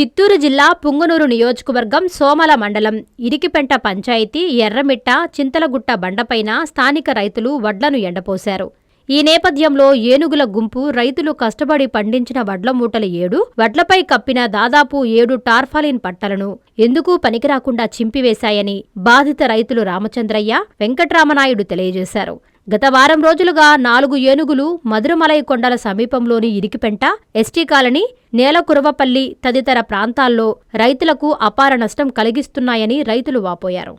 చిత్తూరు జిల్లా పుంగనూరు నియోజకవర్గం సోమల మండలం. ఇరికిపెంట పంచాయతీ ఎర్రమిట్ట చింతలగుట్ట బండపైన స్థానిక రైతులు వడ్లను ఎండపోశారు. ఈ నేపథ్యంలో ఏనుగుల గుంపు రైతులు కష్టపడి పండించిన వడ్ల మూటలు ఏడు వడ్లపై కప్పిన దాదాపు ఏడు టార్ఫాలిన్ పట్టలను ఎందుకు పనికిరాకుండా చింపివేశాయని బాధిత రైతులు రామచంద్రయ్య వెంకట్రామనాయుడు తెలియజేశారు. గత వారం రోజులుగా నాలుగు ఏనుగులు మధురమలై కొండల సమీపంలోని ఇరికిపెంట ఎస్టీ కాలనీ నేలకురవపల్లి తదితర ప్రాంతాల్లో రైతులకు అపార నష్టం కలిగిస్తున్నాయని రైతులు వాపోయారు.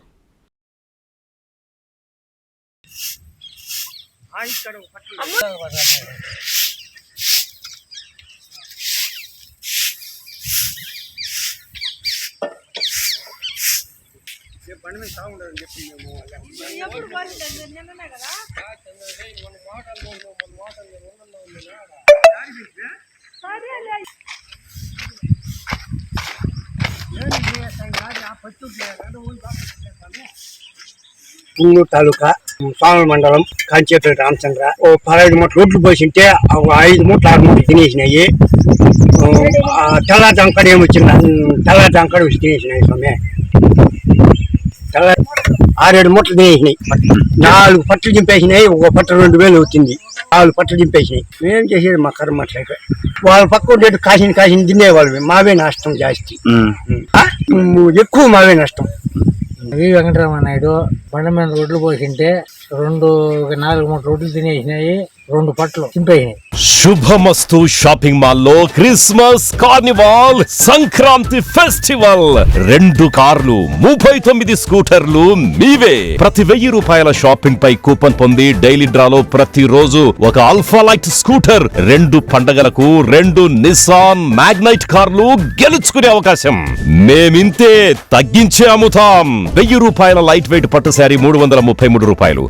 పుంగూరు తాలూకా స్వామి మండలం కాంచేపల్లి రామచంద్ర ఓ పదహైదు మూట రోడ్లు పోసింటే ఒక ఐదు మూటలు ఆరు మూటలు తినేసినాయి ఆ, తెల్లారి అంకడ ఏమొచ్చింది తెల్లారి అంకడ వచ్చి తినేసినాయి స్వామి తెల్ల ఆరేడు మూటలు తినేసినాయి. నాలుగు పట్లు చింపేసినాయి ఒక పట్ట రెండు వేలు అవుతుంది. నాలుగు పట్లు చింపేసినాయి. మేం చేసేది? మా కర్మ అట్లయితే వాళ్ళ పక్క ఉండేది కాసిన కాసిన తినేవాళ్ళు మావే నష్టం జాస్తి. ఎక్కువ మావే నష్టం. వి వెంకటరామనాయుడు బండ మీద రొడ్లు పోసింటే రెండు నాలుగు మూడు రోడ్లు తినేసినాయి రెండు పట్లు చింపేసినాయి. శుభమస్తు షాపింగ్ మాల్లో క్రిస్మస్ కార్నివాల్ సంక్రాంతి ఫెస్టివల్. రెండు కార్లు ముప్పై తొమ్మిది స్కూటర్లు మీవే. ప్రతి వెయ్యి రూపాయల షాపింగ్ పై కూపన్ పొంది డైలీ డ్రాలో ప్రతి రోజు ఒక అల్ఫా లైట్ స్కూటర్ రెండు పండగలకు రెండు నిస్సాన్ మ్యాగ్నైట్ కార్లు గెలుచుకునే అవకాశం. మేమింతే తగ్గించే అమ్ముతాం. వెయ్యి రూపాయల లైట్ వెయిట్ పట్టు శారీ మూడు వందల ముప్పై మూడు రూపాయలు.